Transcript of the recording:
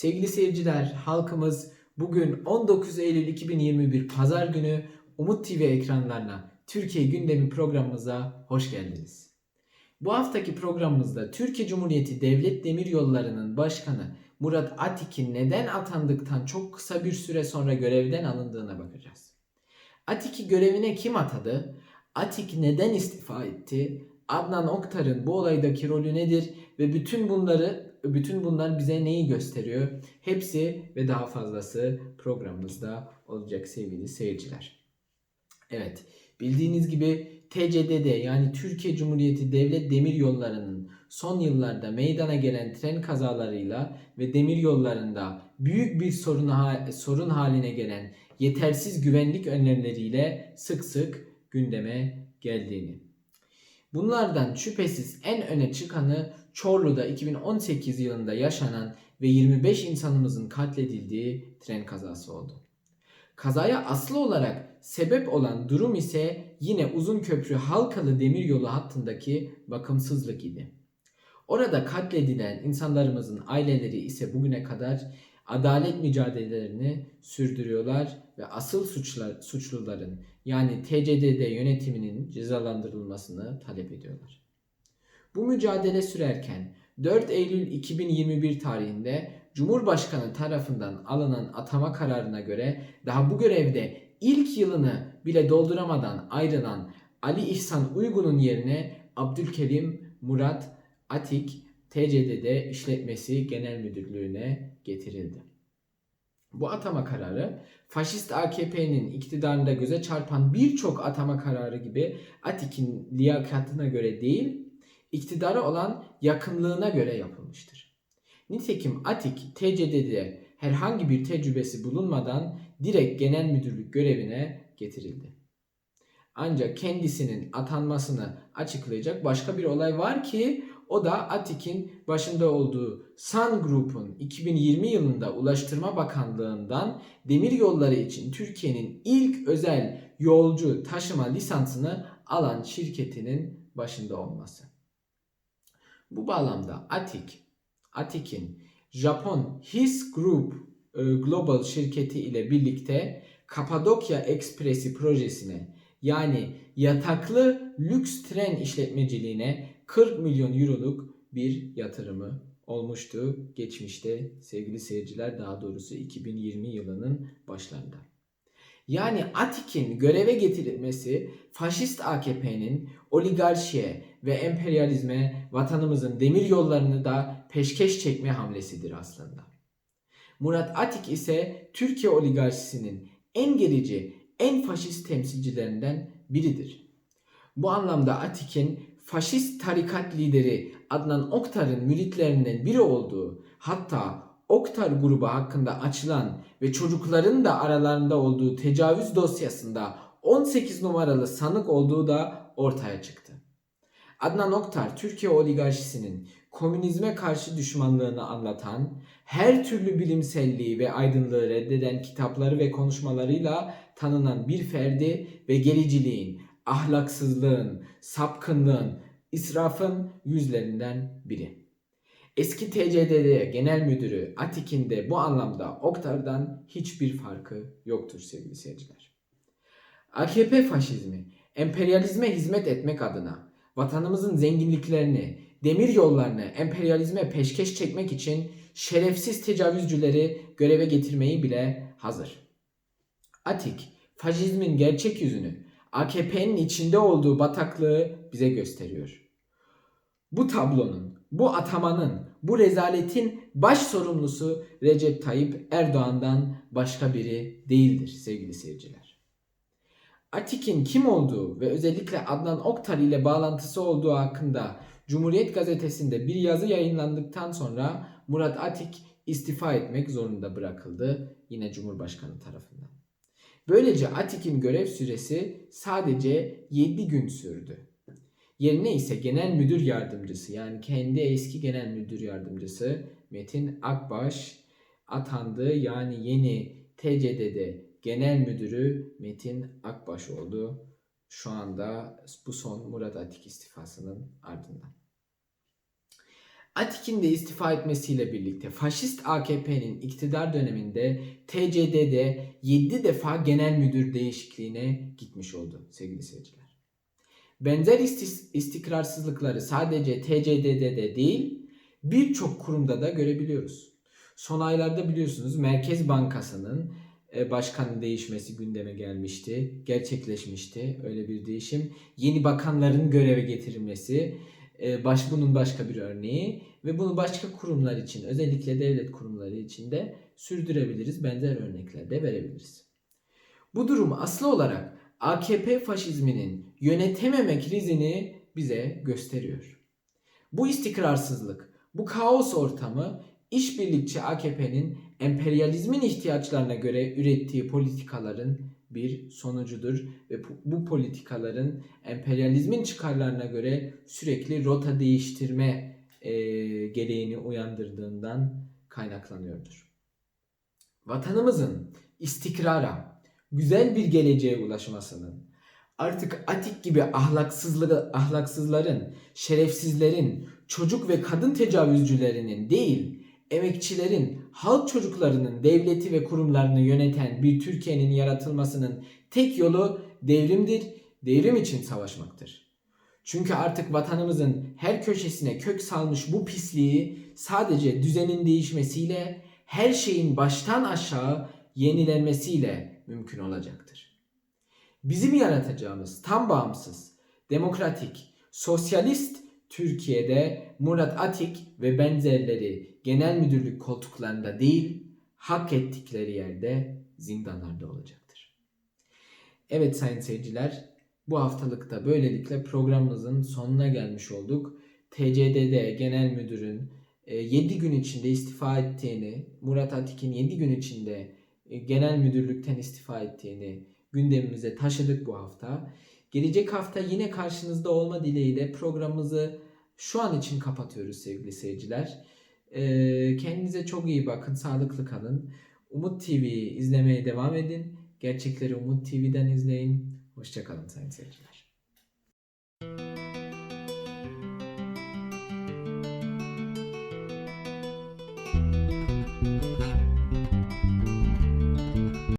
Sevgili seyirciler, halkımız bugün 19 Eylül 2021 Pazar günü Umut TV ekranlarına Türkiye gündemi programımıza hoş geldiniz. Bu haftaki programımızda Türkiye Cumhuriyeti Devlet Demiryolları'nın başkanı Murat Atik'in neden atandıktan çok kısa bir süre sonra görevden alındığına bakacağız. Atik'i görevine kim atadı? Atik neden istifa etti? Adnan Oktar'ın bu olaydaki rolü nedir ve bütün bunları bütün bunlar bize neyi gösteriyor? Hepsi ve daha fazlası programımızda olacak sevgili seyirciler. Evet, bildiğiniz gibi TCDD yani Türkiye Cumhuriyeti Devlet Demiryolları'nın son yıllarda meydana gelen tren kazalarıyla ve demiryollarında büyük bir sorun, ha- sorun haline gelen yetersiz güvenlik önlemleriyle sık sık gündeme geldiğini. Bunlardan şüphesiz en öne çıkanı Çorlu'da 2018 yılında yaşanan ve 25 insanımızın katledildiği tren kazası oldu. Kazaya aslı olarak sebep olan durum ise yine Uzunköprü Halkalı Demiryolu hattındaki bakımsızlık idi. Orada katledilen insanlarımızın aileleri ise bugüne kadar adalet mücadelelerini sürdürüyorlar ve asıl suçlar, suçluların yani TCDD yönetiminin cezalandırılmasını talep ediyorlar. Bu mücadele sürerken 4 Eylül 2021 tarihinde Cumhurbaşkanı tarafından alınan atama kararına göre daha bu görevde ilk yılını bile dolduramadan ayrılan Ali İhsan Uygun'un yerine Abdülkerim Murat Atik TCDD İşletmesi Genel Müdürlüğü'ne getirildi. Bu atama kararı faşist AKP'nin iktidarında göze çarpan birçok atama kararı gibi Atik'in liyakatına göre değil, iktidara olan yakınlığına göre yapılmıştır. Nitekim Atik TCD'de herhangi bir tecrübesi bulunmadan direkt genel müdürlük görevine getirildi. Ancak kendisinin atanmasını açıklayacak başka bir olay var ki o da Atik'in başında olduğu Sun Group'un 2020 yılında Ulaştırma Bakanlığı'ndan demir yolları için Türkiye'nin ilk özel yolcu taşıma lisansını alan şirketinin başında olması. Bu bağlamda Atik, Atik'in Japon His Group e, Global şirketi ile birlikte Kapadokya Ekspresi projesine yani yataklı lüks tren işletmeciliğine 40 milyon euroluk bir yatırımı olmuştu geçmişte sevgili seyirciler daha doğrusu 2020 yılının başlarında. Yani Atik'in göreve getirilmesi faşist AKP'nin oligarşiye ve emperyalizme vatanımızın demir yollarını da peşkeş çekme hamlesidir aslında. Murat Atik ise Türkiye oligarşisinin en gerici, en faşist temsilcilerinden biridir. Bu anlamda Atik'in faşist tarikat lideri Adnan Oktar'ın müritlerinden biri olduğu hatta Oktar grubu hakkında açılan ve çocukların da aralarında olduğu tecavüz dosyasında 18 numaralı sanık olduğu da ortaya çıktı. Adnan Oktar Türkiye oligarşisinin komünizme karşı düşmanlığını anlatan, her türlü bilimselliği ve aydınlığı reddeden kitapları ve konuşmalarıyla tanınan bir ferdi ve gericiliğin, ahlaksızlığın, sapkınlığın, israfın yüzlerinden biri. Eski TCDD Genel Müdürü Atik'in de bu anlamda Oktar'dan hiçbir farkı yoktur sevgili seyirciler. AKP faşizmi, emperyalizme hizmet etmek adına vatanımızın zenginliklerini, demir yollarını emperyalizme peşkeş çekmek için şerefsiz tecavüzcüleri göreve getirmeyi bile hazır. Atik, faşizmin gerçek yüzünü, AKP'nin içinde olduğu bataklığı bize gösteriyor. Bu tablonun, bu atamanın, bu rezaletin baş sorumlusu Recep Tayyip Erdoğan'dan başka biri değildir sevgili seyirciler. Atik'in kim olduğu ve özellikle Adnan Oktar ile bağlantısı olduğu hakkında Cumhuriyet gazetesinde bir yazı yayınlandıktan sonra Murat Atik istifa etmek zorunda bırakıldı yine Cumhurbaşkanı tarafından. Böylece Atik'in görev süresi sadece 7 gün sürdü. Yerine ise genel müdür yardımcısı yani kendi eski genel müdür yardımcısı Metin Akbaş atandı. Yani yeni TCDD genel müdürü Metin Akbaş oldu. Şu anda bu son Murat Atik istifasının ardından. Atik'in de istifa etmesiyle birlikte faşist AKP'nin iktidar döneminde TCD'de 7 defa genel müdür değişikliğine gitmiş oldu sevgili seyirciler. Benzer istikrarsızlıkları sadece TCD'de de değil birçok kurumda da görebiliyoruz. Son aylarda biliyorsunuz Merkez Bankası'nın e, başkanın değişmesi gündeme gelmişti. Gerçekleşmişti öyle bir değişim. Yeni bakanların göreve getirilmesi e, baş bunun başka bir örneği ve bunu başka kurumlar için özellikle devlet kurumları için de sürdürebiliriz. Benzer örnekler de verebiliriz. Bu durum aslı olarak AKP faşizminin yönetememe krizini bize gösteriyor. Bu istikrarsızlık, bu kaos ortamı işbirlikçi AKP'nin emperyalizmin ihtiyaçlarına göre ürettiği politikaların bir sonucudur ve bu- politikaların emperyalizmin çıkarlarına göre sürekli rota değiştirme e, gereğini uyandırdığından kaynaklanıyordur. Vatanımızın istikrara, güzel bir geleceğe ulaşmasının, artık Atik gibi ahlaksızlığı, ahlaksızların, şerefsizlerin, çocuk ve kadın tecavüzcülerinin değil, emekçilerin, halk çocuklarının devleti ve kurumlarını yöneten bir Türkiye'nin yaratılmasının tek yolu devrimdir, devrim için savaşmaktır. Çünkü artık vatanımızın her köşesine kök salmış bu pisliği sadece düzenin değişmesiyle, her şeyin baştan aşağı yenilenmesiyle mümkün olacaktır. Bizim yaratacağımız tam bağımsız, demokratik, sosyalist Türkiye'de Murat Atik ve benzerleri genel müdürlük koltuklarında değil, hak ettikleri yerde zindanlarda olacaktır. Evet sayın seyirciler, bu haftalıkta böylelikle programımızın sonuna gelmiş olduk. TCDD Genel Müdür'ün 7 gün içinde istifa ettiğini, Murat Atik'in 7 gün içinde e, genel müdürlükten istifa ettiğini gündemimize taşıdık bu hafta. Gelecek hafta yine karşınızda olma dileğiyle programımızı şu an için kapatıyoruz sevgili seyirciler. Ee, kendinize çok iyi bakın, sağlıklı kalın. Umut TV'yi izlemeye devam edin. Gerçekleri Umut TV'den izleyin. Hoşçakalın sayın seyirciler.